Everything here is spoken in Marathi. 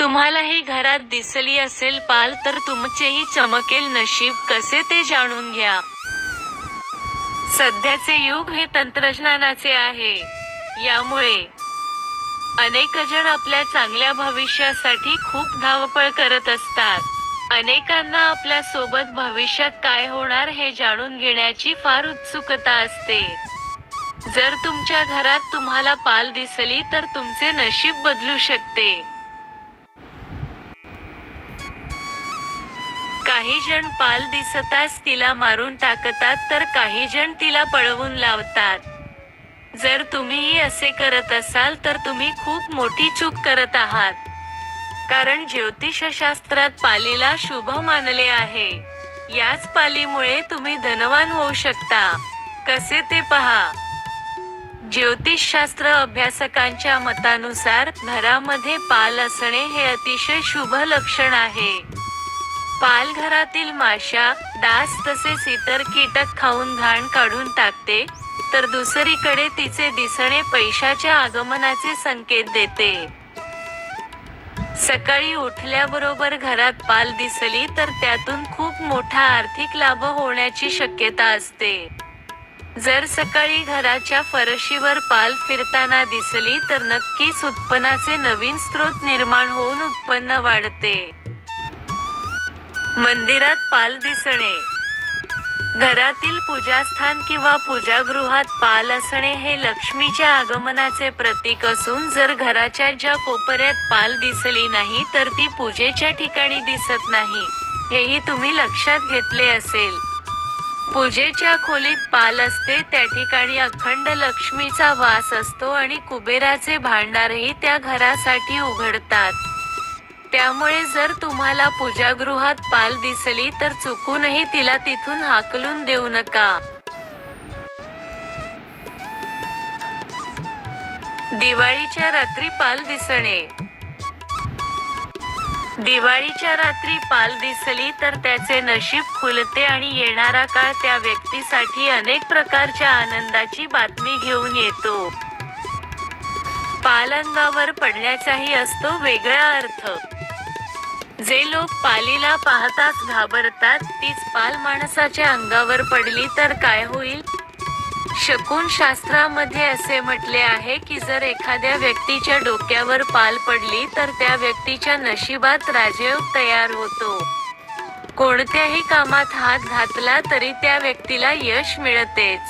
तुम्हालाही घरात दिसली असेल पाल तर तुमचेही चमकेल नशीब. कसे ते जाणून घ्या. सध्याचे युग हे तंत्रज्ञानाचे आहे. यामुळे अनेक जण आपल्या चांगल्या भविष्यासाठी खूप धावपळ करत असतात. अनेकांना आपल्यासोबत भविष्यात काय होणार हे जाणून घेण्याची फार उत्सुकता असते. जर तुमच्या घरात तुम्हाला पाल दिसली तर तुमचे नशीब बदलू शकते. काही जण पाल दिसताच तिला मारून टाकतात तर काही जण तिला पळवून लावतात. जर तुम्हीही असे करत असाल तर तुम्ही खूप मोठी चूक करत आहात. कारण ज्योतिषशास्त्रात पालीला शुभ मानले आहे. याच पालीमुळे तुम्ही धनवान होऊ शकता. कसे ते पहा. ज्योतिषशास्त्र अभ्यासकांच्या मतानुसार घरामध्ये पाल असणे हे अतिशय शुभ लक्षण आहे. पालघरातील माशा डास तसेच इतर कीटक खाऊन घाण काढून टाकते तर दुसरीकडे तिचे दिसणे पैशाच्या आगमनाचे संकेत देते. सकाळी उठल्याबरोबर घरात पाल दिसली तर त्यातून खूप मोठा आर्थिक लाभ होण्याची शक्यता असते. जर सकाळी घराच्या फरशीवर पाल फिरताना दिसली तर नक्कीच उत्पन्नाचे नवीन स्रोत निर्माण होऊन उत्पन्न वाढते. मंदिरात पाल दिसणे. घरातील पूजास्थान किंवा पूजागृहात पाल असणे हे लक्ष्मीच्या आगमनाचे प्रतीक असून जर घराच्या ज्या कोपऱ्यात पाल दिसली नाही तर ती पूजेच्या ठिकाणी दिसत नाही. हेही तुम्ही लक्षात घेतले असेल. पूजेच्या खोलीत पाल असते त्या ठिकाणी अखंड लक्ष्मीचा वास असतो आणि कुबेराचे भांडारही त्या घरासाठी उघडतात. त्यामुळे जर तुम्हाला पूजागृहात पाल दिसली तर चुकूनही तिला तिथून हाकलून देऊ नका. दिवाळीच्या रात्री पाल दिसणे. दिवाळीच्या रात्री पाल दिसली तर त्याचे नशीब खुलते आणि येणारा काळ त्या व्यक्तीसाठी अनेक प्रकारच्या आनंदाची बातमी घेऊन येतो. पालंगावर पडण्याचाही असतो वेगळा अर्थ. जे लोक पालीला पाहताच घाबरतात तीच पाल माणसाच्या अंगावर पडली तर काय होईल? शकून शास्त्रामध्ये असे म्हटले आहे की जर एखाद्या व्यक्तीच्या डोक्यावर पाल पडली तर त्या व्यक्तीच्या नशिबात राजयोग तयार होतो. कोणत्याही कामात हात घातला तरी त्या व्यक्तीला यश मिळतेच.